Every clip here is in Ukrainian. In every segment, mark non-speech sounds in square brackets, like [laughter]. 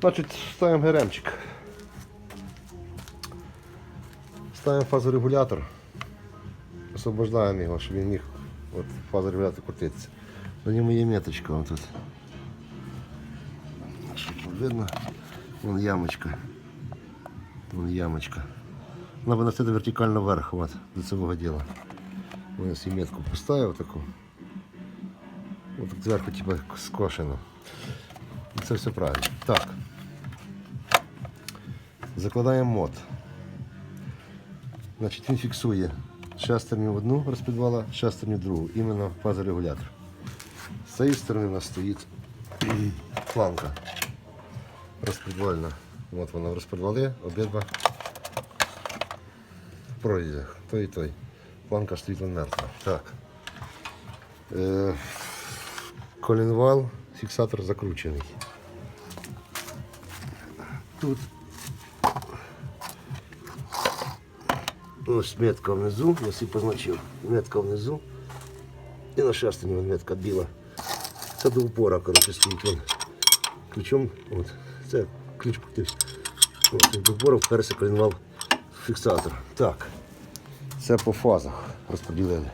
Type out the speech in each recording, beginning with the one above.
Значить, ставимо ГРМчик. Ставимо фазорегулятор. Освобождаємо його, щоб він міг от, фазорегулятор крутитися. На ньому є меточка вон тут. Щоб видно. Вон ямочка. Вон ямочка. Вона виносити вертикально вверх, от, до цього діла. Я собі метку поставив таку. Ось так зверху типу скошено. Це все правильно. Так. Закладаємо мод. Значить, він фіксує шестерню в одну розпідвала, шестерню в другу, іменно фазорегулятор. З цієї сторони у нас стоїть [clears throat] планка розпідвальна. От вона в розпідвали, обидва в прорізях. Той і той. Планка стоїть мертва. Так. Е, колінвал, фіксатор закручений. Тут ось метка внизу, я собі позначив. Метка внизу. І на вон метка біла. Це до упора, коротше, стоїть вон. Ключом, от, це ключ. От, до упора вперся колінвал фіксатор. Так. Це по фазах розподілили.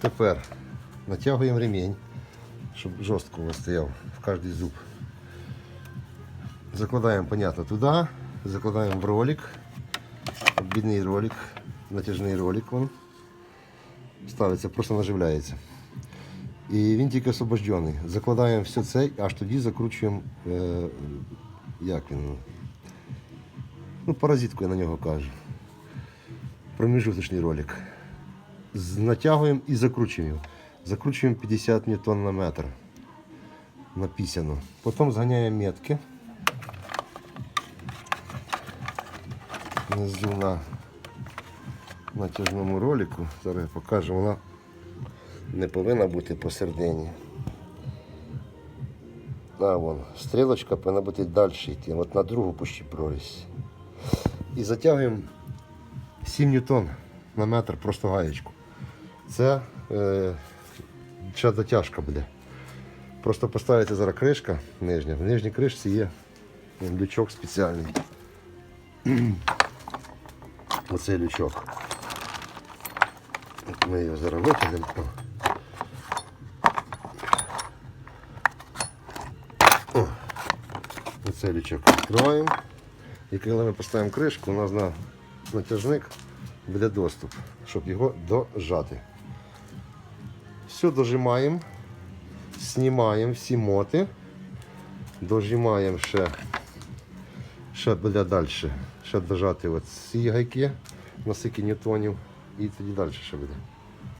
Тепер натягуємо ремінь, щоб жорстко він стояв в кожний зуб. Закладаємо, понятно, туди, закладаємо в ролик, обідний ролик, натяжний ролик вон. Ставиться, просто наживляється. І він тільки освобождений. Закладаємо все це, аж тоді закручуємо, е, як він, ну, паразитку я на нього кажу проміжуточний ролик. Натягуємо і закручуємо. Закручуємо 50 ньютон на метр на пісяну. Потім зганяємо метки. Внизу на натяжному ролику. Зараз я покажу, вона не повинна бути посередині. А, вон, стрілочка повинна бути далі йти, от на другу пущі прорізь. І затягуємо 7 ньютон на метр просто гаєчку. Це е, ще дотяжка буде. Просто поставиться зараз кришка нижня. В нижній кришці є лючок спеціальний. [clears throat] Оцей лючок. Ми його зараз витягнемо. Оцей лючок відкриваємо. І коли ми поставимо кришку, у нас на натяжник буде доступ, щоб його дожати. Все дожимаємо, знімаємо всі моти, дожимаємо ще, ще буде далі, ще дожати ці гайки на скільки ньютонів і тоді далі ще буде.